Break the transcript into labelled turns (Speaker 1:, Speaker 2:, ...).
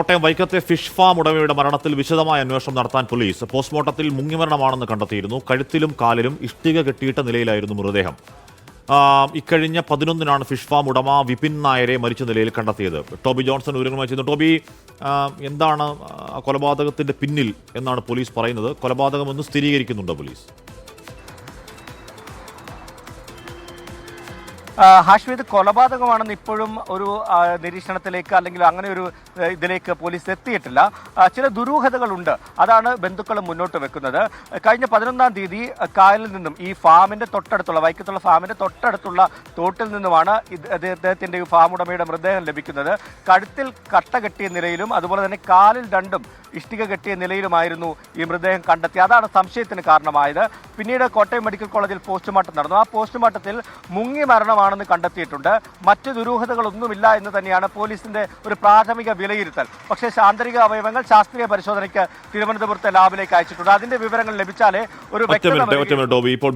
Speaker 1: Kottayam വൈക്കത്തെ fish farm ഉടമയുടെ മരണത്തിൽ വിശദമായ അന്വേഷണം നടത്താൻ പോലീസ്. പോസ്റ്റ്മോർട്ടത്തിൽ മുങ്ങിമരണമാണെന്ന് കണ്ടെത്തിയിരുന്നു. കഴുത്തിലും കാലിലും ഇഷ്ടിക കെട്ടിയിട്ട നിലയിലായിരുന്നു മൃതദേഹം. ഇക്കഴിഞ്ഞ പതിനൊന്നിനാണ് ഫിഷ് ഫാം ഉടമ വിപിൻ നായരെ മരിച്ച നിലയിൽ കണ്ടെത്തിയത്. ടോബി ജോൺസൺ വിവരങ്ങളുമായി ചെയ്യുന്നു ടോബി എന്താണ് കൊലപാതകത്തിന്റെ പിന്നിൽ എന്നാണ് പോലീസ് പറയുന്നത്. കൊലപാതകമെന്ന് സ്ഥിരീകരിക്കുന്നുണ്ടോ പോലീസ്?
Speaker 2: ആ, ഹാഷ്മി ഇത് കൊലപാതകമാണെന്ന് ഇപ്പോഴും ഒരു നിരീക്ഷണത്തിലേക്ക് അല്ലെങ്കിൽ അങ്ങനെ ഒരു ഇതിലേക്ക് പോലീസ് എത്തിയിട്ടില്ല. ചില ദുരൂഹതകളുണ്ട്. അതാണ് ബന്ധുക്കൾ മുന്നോട്ട് വെക്കുന്നത്. കഴിഞ്ഞ പതിനൊന്നാം തീയതി കായലിൽ നിന്നും ഈ ഫാമിന്റെ തൊട്ടടുത്തുള്ള വൈക്കത്തുള്ള ഫാമിന്റെ തൊട്ടടുത്തുള്ള തോട്ടിൽ നിന്നുമാണ് അദ്ദേഹത്തിന്റെ ഈ ഫാം ഉടമയുടെ മൃതദേഹം ലഭിക്കുന്നത്. കഴുത്തിൽ കട്ട കെട്ടിയ നിലയിലും അതുപോലെ തന്നെ കാലിൽ രണ്ടും ഇഷ്ടിക കെട്ടിയ നിലയിലുമായിരുന്നു ഈ മൃതദേഹം കണ്ടെത്തി അതാണ് സംശയത്തിന് കാരണമായത്. പിന്നീട് കോട്ടയം മെഡിക്കൽ കോളേജിൽ പോസ്റ്റ്മോർട്ടം നടന്നു. ആ പോസ്റ്റ്മോർട്ടത്തിൽ മുങ്ങി മരണമാണെന്ന് കണ്ടെത്തിയിട്ടുണ്ട്. മറ്റ് ദുരൂഹതകളൊന്നുമില്ല എന്ന് തന്നെയാണ് പോലീസിന്റെ ഒരു പ്രാഥമിക വിലയിരുത്തൽ. പക്ഷേ ആന്തരിക അവയവങ്ങൾ ശാസ്ത്രീയ പരിശോധനയ്ക്ക് തിരുവനന്തപുരത്തെ ലാബിലേക്ക് അയച്ചിട്ടുണ്ട്. അതിന്റെ വിവരങ്ങൾ ലഭിച്ചാലേ ഒരു
Speaker 1: വ്യക്തി
Speaker 2: വ്യക്തത.
Speaker 1: ഇപ്പോൾ